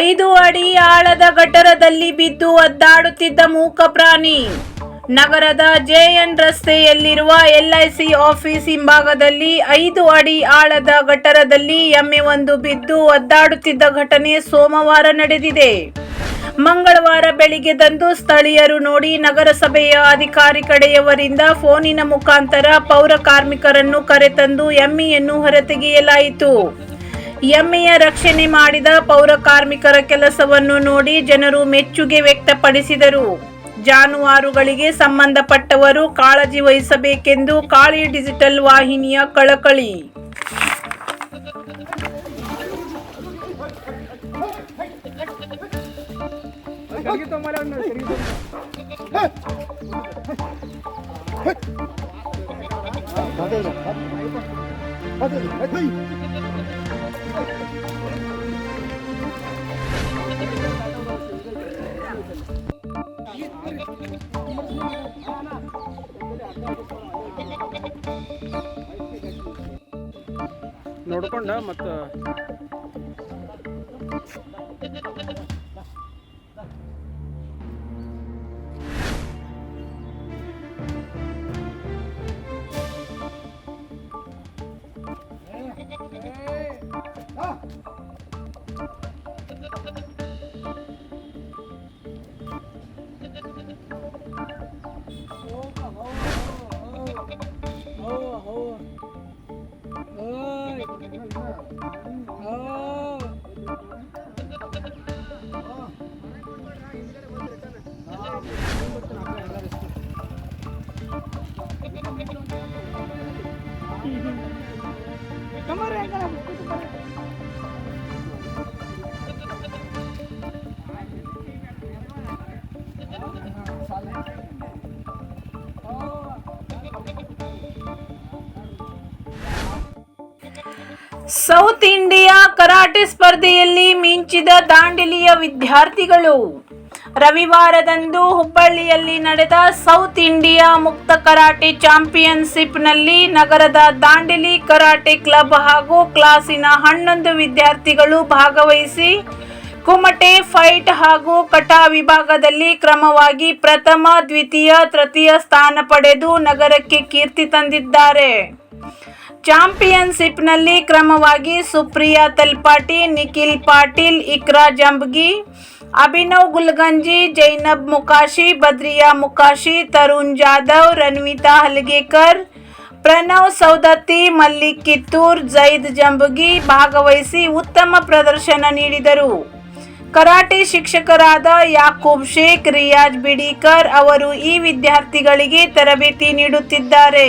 ಐದು ಅಡಿ ಆಳದ ಗಟ್ಟರದಲ್ಲಿ ಬಿದ್ದು ಒದ್ದಾಡುತ್ತಿದ್ದ ಮೂಕ ಪ್ರಾಣಿ. ನಗರದ ಜೆಎನ್ ರಸ್ತೆಯಲ್ಲಿರುವ ಎಲ್ಐಸಿ ಆಫೀಸ್ ಹಿಂಭಾಗದಲ್ಲಿ ಐದು ಅಡಿ ಆಳದ ಗಟ್ಟರದಲ್ಲಿ ಎಮ್ಮೆ ಒಂದು ಬಿದ್ದು ಒದ್ದಾಡುತ್ತಿದ್ದ ಘಟನೆ ಸೋಮವಾರ ನಡೆದಿದೆ. ಮಂಗಳವಾರ ಬೆಳಿಗ್ಗೆದಂದು ಸ್ಥಳೀಯರು ನೋಡಿ ನಗರಸಭೆಯ ಅಧಿಕಾರಿ ಕಡೆಯವರಿಂದ ಫೋನಿನ ಮುಖಾಂತರ ಪೌರ ಕಾರ್ಮಿಕರನ್ನು ಕರೆತಂದು ಎಮ್ಮೆಯನ್ನು ಹೊರತೆಗೆಯಲಾಯಿತು. ಎಮ್ಮೆಯ ರಕ್ಷಣೆ ಮಾಡಿದ ಪೌರ ಕಾರ್ಮಿಕರ ಕೆಲಸವನ್ನು ನೋಡಿ ಜನರು ಮೆಚ್ಚುಗೆ ವ್ಯಕ್ತಪಡಿಸಿದರು ಜಾನುವಾರುಗಳಿಗೆ ಸಂಬಂಧಪಟ್ಟವರು ಕಾಳಜಿ ವಹಿಸಬೇಕೆಂದು ಕಾಳಿ ಡಿಜಿಟಲ್ ವಾಹಿನಿಯ ಕಳಕಳಿ ನೋಡ್ಕೊಂಡ ಮತ್ತು ಸೌತ್ ಇಂಡಿಯಾ ಕರಾಟೆ ಸ್ಪರ್ಧೆಯಲ್ಲಿ ಮಿಂಚಿದ ದಾಂಡಲಿಯ ವಿದ್ಯಾರ್ಥಿಗಳು. ರವಿವಾರದಂದು ಹುಬ್ಬಳ್ಳಿಯಲ್ಲಿ ನಡೆದ ಸೌತ್ ಇಂಡಿಯಾ ಮುಕ್ತ ಕರಾಟೆ ಚಾಂಪಿಯನ್ಶಿಪ್ನಲ್ಲಿ ನಗರದ ದಾಂಡೇಲಿ ಕರಾಟೆ ಕ್ಲಬ್ ಹಾಗೂ ಕ್ಲಾಸಿನ ಹನ್ನೊಂದು ವಿದ್ಯಾರ್ಥಿಗಳು ಭಾಗವಹಿಸಿ ಕುಮಟೆ ಫೈಟ್ ಹಾಗೂ ಕಟಾ ವಿಭಾಗದಲ್ಲಿ ಕ್ರಮವಾಗಿ ಪ್ರಥಮ, ದ್ವಿತೀಯ, ತೃತೀಯ ಸ್ಥಾನ ಪಡೆದು ನಗರಕ್ಕೆ ಕೀರ್ತಿ ತಂದಿದ್ದಾರೆ. ಚಾಂಪಿಯನ್ಶಿಪ್ನಲ್ಲಿ ಕ್ರಮವಾಗಿ ಸುಪ್ರಿಯಾ ತಲ್ಪಾಟಿ, ನಿಖಿಲ್ ಪಾಟೀಲ್, ಇಕ್ರಾ ಜಂಬಗಿ ಅಭಿನವ್ ಗುಲ್ಗಂಜಿ, ಜೈನಬ್ ಮುಕಾಶಿ, ಬದ್ರಿಯಾ ಮುಕಾಶಿ, ತರುಣ್ ಜಾಧವ್, ರನ್ವಿತಾ ಹಲಗೇಕರ್, ಪ್ರಣವ್ ಸೌದತ್ತಿ, ಮಲ್ಲಿಕ್ ಕಿತ್ತೂರ್, ಜೈದ್ ಜಂಬಗಿ ಭಾಗವಹಿಸಿ ಉತ್ತಮ ಪ್ರದರ್ಶನ ನೀಡಿದರು. ಕರಾಟೆ ಶಿಕ್ಷಕರಾದ ಯಾಕೂಬ್ ಶೇಖ್, ರಿಯಾಜ್ ಬಿಡಿಕರ್ ಅವರು ಈ ವಿದ್ಯಾರ್ಥಿಗಳಿಗೆ ತರಬೇತಿ ನೀಡುತ್ತಿದ್ದಾರೆ.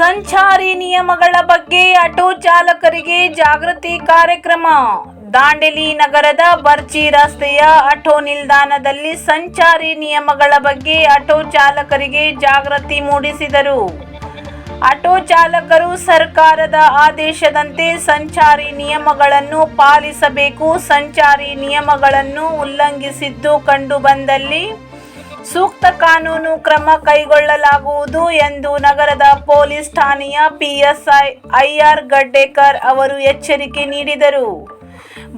ಸಂಚಾರಿ ನಿಯಮಗಳ ಬಗ್ಗೆ ಆಟೋ ಚಾಲಕರಿಗೆ ಜಾಗೃತಿ ಕಾರ್ಯಕ್ರಮ. ದಾಂಡೇಲಿ ನಗರದ ಬರ್ಚಿ ರಸ್ತೆಯ ಆಟೋ ನಿಲ್ದಾಣದಲ್ಲಿ ಸಂಚಾರಿ ನಿಯಮಗಳ ಬಗ್ಗೆ ಆಟೋ ಚಾಲಕರಿಗೆ ಜಾಗೃತಿ ಮೂಡಿಸಿದರು. ಆಟೋ ಚಾಲಕರು ಸರ್ಕಾರದ ಆದೇಶದಂತೆ ಸಂಚಾರಿ ನಿಯಮಗಳನ್ನು ಪಾಲಿಸಬೇಕು. ಸಂಚಾರಿ ನಿಯಮಗಳನ್ನು ಉಲ್ಲಂಘಿಸಿದ್ದು ಕಂಡುಬಂದಲ್ಲಿ ಸೂಕ್ತ ಕಾನೂನು ಕ್ರಮ ಕೈಗೊಳ್ಳಲಾಗುವುದು ಎಂದು ನಗರದ ಪೊಲೀಸ್ ಠಾಣೆಯ ಪಿಎಸ್ಐ ಐಆರ್ ಗಡ್ಡೇಕರ್ ಅವರು ಎಚ್ಚರಿಕೆ ನೀಡಿದರು.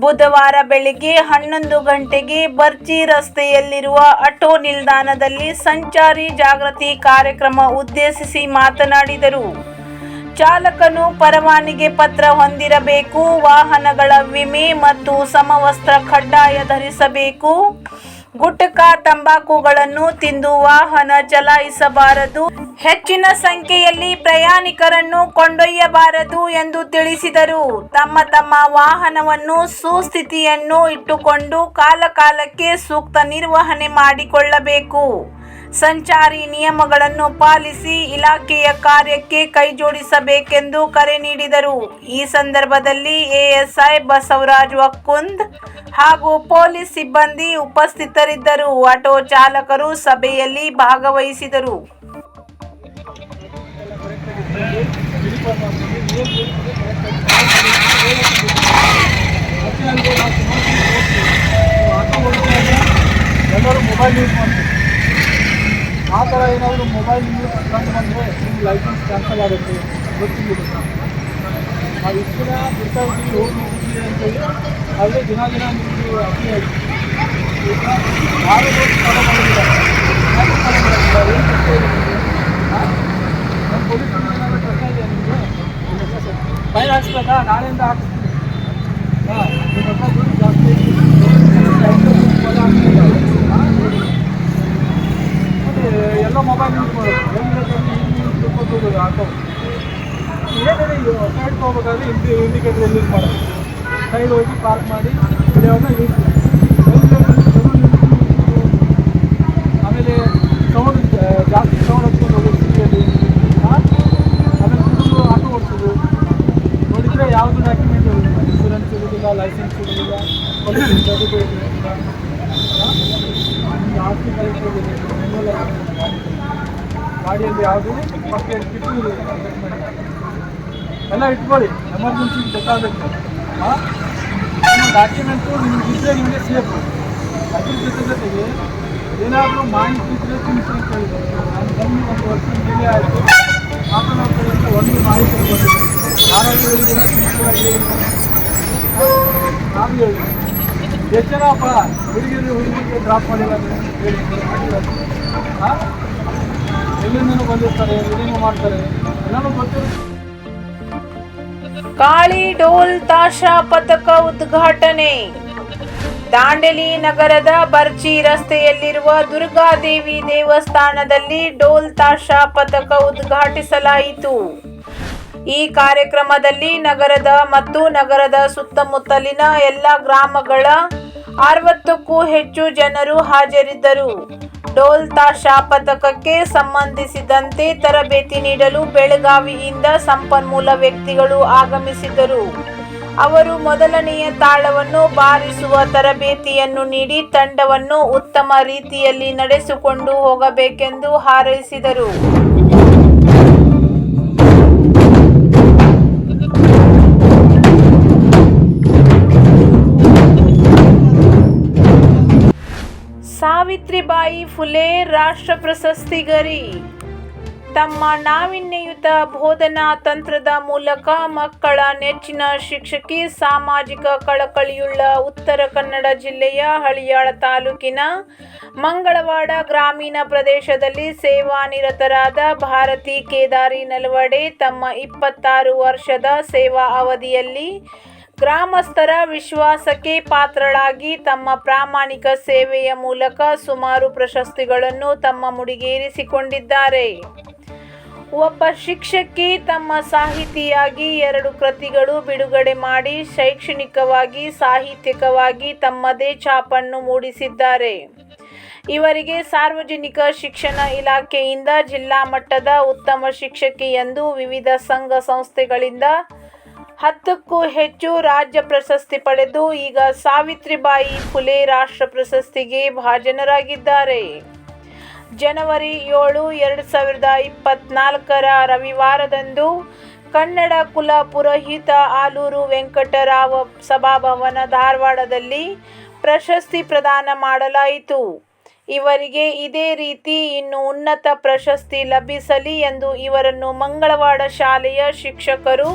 ಬುಧವಾರ ಬೆಳಿಗ್ಗೆ ಹನ್ನೊಂದು ಗಂಟೆಗೆ ಬರ್ಜಿ ರಸ್ತೆಯಲ್ಲಿರುವ ಆಟೋ ನಿಲ್ದಾಣದಲ್ಲಿ ಸಂಚಾರಿ ಜಾಗೃತಿ ಕಾರ್ಯಕ್ರಮ ಉದ್ದೇಶಿಸಿ ಮಾತನಾಡಿದರು. ಚಾಲಕನು ಪರವಾನಿಗೆ ಪತ್ರ ಹೊಂದಿರಬೇಕು, ವಾಹನಗಳ ವಿಮೆ ಮತ್ತು ಸಮವಸ್ತ್ರ ಕಡ್ಡಾಯ ಧರಿಸಬೇಕು. ಗುಟ್ಕಾ, ತಂಬಾಕುಗಳನ್ನು ತಿಂದು ವಾಹನ ಚಲಾಯಿಸಬಾರದು. ಹೆಚ್ಚಿನ ಸಂಖ್ಯೆಯಲ್ಲಿ ಪ್ರಯಾಣಿಕರನ್ನು ಕೊಂಡೊಯ್ಯಬಾರದು ಎಂದು ತಿಳಿಸಿದರು. ತಮ್ಮ ತಮ್ಮ ವಾಹನವನ್ನು ಸುಸ್ಥಿತಿಯನ್ನು ಇಟ್ಟುಕೊಂಡು ಕಾಲಕಾಲಕ್ಕೆ ಸೂಕ್ತ ನಿರ್ವಹಣೆ ಮಾಡಿಕೊಳ್ಳಬೇಕು. ಸಂಚಾರಿ ನಿಯಮಗಳನ್ನು ಪಾಲಿಸಿ ಇಲಾಖೆಯ ಕಾರ್ಯಕ್ಕೆ ಕೈಜೋಡಿಸಬೇಕೆಂದು ಕರೆ ನೀಡಿದರು. ಈ ಸಂದರ್ಭದಲ್ಲಿ ಎಎಸ್ಐ ಬಸವರಾಜ್ ವಕ್ಕುಂದ್ ಹಾಗೂ ಪೊಲೀಸ್ ಸಿಬ್ಬಂದಿ ಉಪಸ್ಥಿತರಿದ್ದರು. ಆಟೋ ಚಾಲಕರು ಸಭೆಯಲ್ಲಿ ಭಾಗವಹಿಸಿದರು. ಎಲ್ಲರೂ ಮೊಬೈಲ್ ಯೂಸ್ ಮಾಡ್ತೀವಿ ಆ ಥರ ಏನಾದರೂ ಮೊಬೈಲ್ ಯೂಸ್ ಕಂಡು ಬಂದರೆ ನಿಮ್ಮ ಲೈಸೆನ್ಸ್ ಕ್ಯಾನ್ಸಲ್ ಆಗುತ್ತೆ. ಗೊತ್ತಿಲ್ಲ ನಾವು ಇಷ್ಟು ದಿನ ಬಿಡ್ತಾ ಇದ್ದೀವಿ, ಹೋಗಿ ಹೋಗ್ತೀವಿ ಅಂತೇಳಿ ಆದರೆ ದಿನ ದಿನ ನಿಮ್ಮದು ಅತಿ ಆಯ್ತು ಈಗ ಯಾರು ಹೋಗಿ ಫಾಲೋ ಮಾಡೋದಿಲ್ಲ ಯಾಕೆ ಫಾಲೋ ಮಾಡೋದಿಲ್ಲ ಏನು ಪ್ರಶ್ನೆ ಇದೆ ನಿಮಗೆ? ನಮ್ಮ ಪೊಲೀಸ್ ಏನಾದರೂ ಪ್ರಶ್ನೆ ಇದೆಯಾ ನಿಮಗೆ? ಫೈನ್ ಹಾಕ್ಸ್ಬೇಕಾ? ನಾಳೆಯಿಂದ ಹಾಕ್ಸ್ತೀನಿ. ಹಾಂ ನಿಮ್ಮ ಹತ್ರ ದುಡ್ಡು ಜಾಸ್ತಿ ಮತ್ತೆ ಎಲ್ಲ ಮೊಬೈಲ್ ಯೂಸ್ ಮಾಡೋದು ತಿಳ್ಕೊಂಡು ಆಟೋ ಏನೇನು ಸೈಡ್ ಹೋಗ್ಬೇಕಾದ್ರೆ ಇಂಡಿ ಇಂಡಿಕೇಟರ್ ಯೂಸ್ ಮಾಡೋದು ಸೈಡ್ ಹೋಗಿ ಪಾರ್ಕ್ ಮಾಡಿ ವಿಡಿಯೋನ ಯೂಸ್ ಆಮೇಲೆ ಸೌಂಡ್ ಜಾಸ್ತಿ ಸೌಂಡ್ ಹಚ್ಕೊಂಡು ಹೋಗೋದು ಆಮೇಲೆ ಆಟೋ ಓಡಿಸೋದು ನೋಡಿದರೆ ಯಾವುದು ಡಾಕ್ಯುಮೆಂಟ್ ಇನ್ಶೂರೆನ್ಸ್ ಇರೋದಿಲ್ಲ ಲೈಸೆನ್ಸ್ ಇರೋದಿಲ್ಲ ಸರ್ಟಿಫಿಕೇಟ್ ನಿಮ್ಗೆ ಕಲೆಕ್ಟ್ ಗಾಡಿಯಲ್ಲಿ ಯಾವುದು ಕಿಟ್ಟು ಎಲ್ಲ ಇಟ್ಕೊಳ್ಳಿ. ಎಮರ್ಜೆನ್ಸಿ ಬೇಕಾಗುತ್ತೆ ಹಾಂ ನಿಮ್ಮ ಡಾಕ್ಯುಮೆಂಟು ನಿಮ್ಗೆ ಇದ್ದರೆ ನಿಮಗೆ ಸೇಫ್ ಅದ್ರ ಜೊತೆ ಜೊತೆಗೆ ಏನಾದರೂ ಮಾಹಿತಿ ಇದ್ದರೆ ತಿಳಿಸಿ ಅಂತ ಹೇಳಿದ್ದಾರೆ ನಾನು ಬಂದು ಒಂದು ವರ್ಷ ಮೇಲೆ ಆಯಿತು. ಮಾತನಾಡ್ತಾ ಒಂದು ಮಾಹಿತಿ ಬಂದಿದೆ ಯಾರಾದರೂ ದಿನ ತಿಳಿಸಿದಾಗಲಿ ನಾನು ಹೇಳಿದೆ ಎಷ್ಟು ಜನಪ್ಪ ಹುಡುಗಿರು ಹುಡುಗಿಗೆ ಡ್ರಾಪ್ ಮಾಡಿಲ್ಲ ನೀವು ಹೇಳಿ ಕಾಳಿ ಡೋಲ್ ತಾಶಾ ಪಥಕ ಉದ್ಘಾಟನೆ. ದಾಂಡೇಲಿ ನಗರದ ಬರ್ಜಿ ರಸ್ತೆಯಲ್ಲಿರುವ ದುರ್ಗಾದೇವಿ ದೇವಸ್ಥಾನದಲ್ಲಿ ಡೋಲ್ ತಾಶಾ ಪಥಕ ಉದ್ಘಾಟಿಸಲಾಯಿತು. ಈ ಕಾರ್ಯಕ್ರಮದಲ್ಲಿ ನಗರದ ಮತ್ತು ನಗರದ ಸುತ್ತಮುತ್ತಲಿನ ಎಲ್ಲ ಗ್ರಾಮಗಳ ಅರವತ್ತಕ್ಕೂ ಹೆಚ್ಚು ಜನರು ಹಾಜರಿದ್ದರು. ಡೋಲ್ ತಾಶಾ ಪಥಕಕ್ಕೆ ಸಂಬಂಧಿಸಿದಂತೆ ತರಬೇತಿ ನೀಡಲು ಬೆಳಗಾವಿಯಿಂದ ಸಂಪನ್ಮೂಲ ವ್ಯಕ್ತಿಗಳು ಆಗಮಿಸಿದರು ಅವರು ಮೊದಲನೆಯ ತಾಳವನ್ನು ಬಾರಿಸುವ ತರಬೇತಿಯನ್ನು ನೀಡಿ ತಂಡವನ್ನು ಉತ್ತಮ ರೀತಿಯಲ್ಲಿ ನಡೆಸಿಕೊಂಡು ಹೋಗಬೇಕೆಂದು ಹಾರೈಸಿದರು. ಸಾವಿತ್ರಿಬಾಯಿ ಫುಲೆ ರಾಷ್ಟ್ರ ಪ್ರಶಸ್ತಿ ಗರಿ ತಮ್ಮ ನಾವಿನ್ಯಯುತ ಬೋಧನಾ ತಂತ್ರದ ಮೂಲಕ ಮಕ್ಕಳ ನೆಚ್ಚಿನ ಶಿಕ್ಷಕಿ ಸಾಮಾಜಿಕ ಕಳಕಳಿಯುಳ್ಳ ಉತ್ತರ ಕನ್ನಡ ಜಿಲ್ಲೆಯ ಹಳಿಯಾಳ ತಾಲೂಕಿನ ಮಂಗಳವಾಡ ಗ್ರಾಮೀಣ ಪ್ರದೇಶದಲ್ಲಿ ಸೇವಾನಿರತರಾದ ಭಾರತಿ ಕೇದಾರಿ ನಲವಡೆ ತಮ್ಮ ಇಪ್ಪತ್ತಾರು ವರ್ಷದ ಸೇವಾ ಅವಧಿಯಲ್ಲಿ ಗ್ರಾಮಸ್ಥರ ವಿಶ್ವಾಸಕ್ಕೆ ಪಾತ್ರಳಾಗಿ ತಮ್ಮ ಪ್ರಾಮಾಣಿಕ ಸೇವೆಯ ಮೂಲಕ ಸುಮಾರು ಪ್ರಶಸ್ತಿಗಳನ್ನು ತಮ್ಮ ಮುಡಿಗೇರಿಸಿಕೊಂಡಿದ್ದಾರೆ. ಒಬ್ಬ ಶಿಕ್ಷಕಿ ತಮ್ಮ ಸಾಹಿತಿಯಾಗಿ ಎರಡು ಕೃತಿಗಳು ಬಿಡುಗಡೆ ಮಾಡಿ ಶೈಕ್ಷಣಿಕವಾಗಿ, ಸಾಹಿತ್ಯಿಕವಾಗಿ ತಮ್ಮದೇ ಛಾಪನ್ನು ಮೂಡಿಸಿದ್ದಾರೆ. ಇವರಿಗೆ ಸಾರ್ವಜನಿಕ ಶಿಕ್ಷಣ ಇಲಾಖೆಯಿಂದ ಜಿಲ್ಲಾ ಮಟ್ಟದ ಉತ್ತಮ ಶಿಕ್ಷಕಿ ಎಂದು ವಿವಿಧ ಸಂಘ ಸಂಸ್ಥೆಗಳಿಂದ ಹತ್ತಕ್ಕೂ ಹೆಚ್ಚು ರಾಜ್ಯ ಪ್ರಶಸ್ತಿ ಪಡೆದು ಈಗ ಸಾವಿತ್ರಿಬಾಯಿ ಫುಲೆ ರಾಷ್ಟ್ರ ಪ್ರಶಸ್ತಿಗೆ ಭಾಜನರಾಗಿದ್ದಾರೆ. ಜನವರಿ ಏಳು, ಎರಡು ಸಾವಿರದ ಇಪ್ಪತ್ನಾಲ್ಕರ ರವಿವಾರದಂದು ಕನ್ನಡ ಕುಲ ಪುರೋಹಿತ ಆಲೂರು ವೆಂಕಟರಾವ ಸಭಾಭವನ ಧಾರವಾಡದಲ್ಲಿ ಪ್ರಶಸ್ತಿ ಪ್ರದಾನ ಮಾಡಲಾಯಿತು. ಇವರಿಗೆ ಇದೇ ರೀತಿ ಇನ್ನು ಉನ್ನತ ಪ್ರಶಸ್ತಿ ಲಭಿಸಲಿ ಎಂದು ಇವರನ್ನು ಮಂಗಳವಾಡ ಶಾಲೆಯ ಶಿಕ್ಷಕರು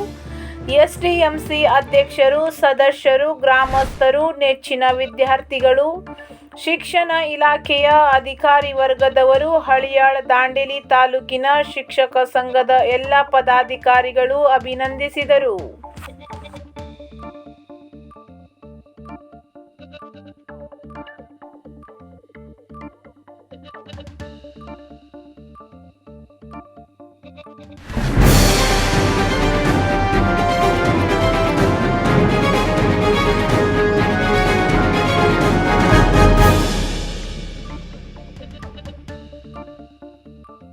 ಎಸ್ಡಿಎಂಸಿ ಅಧ್ಯಕ್ಷರು, ಸದಸ್ಯರು, ಗ್ರಾಮಸ್ಥರು, ನೆಚ್ಚಿನ ವಿದ್ಯಾರ್ಥಿಗಳು, ಶಿಕ್ಷಣ ಇಲಾಖೆಯ ಅಧಿಕಾರಿ ವರ್ಗದವರು, ಹಳಿಯಾಳ ದಾಂಡೇಲಿ ತಾಲೂಕಿನ ಶಿಕ್ಷಕ ಸಂಘದ ಎಲ್ಲ ಪದಾಧಿಕಾರಿಗಳು ಅಭಿನಂದಿಸಿದರು.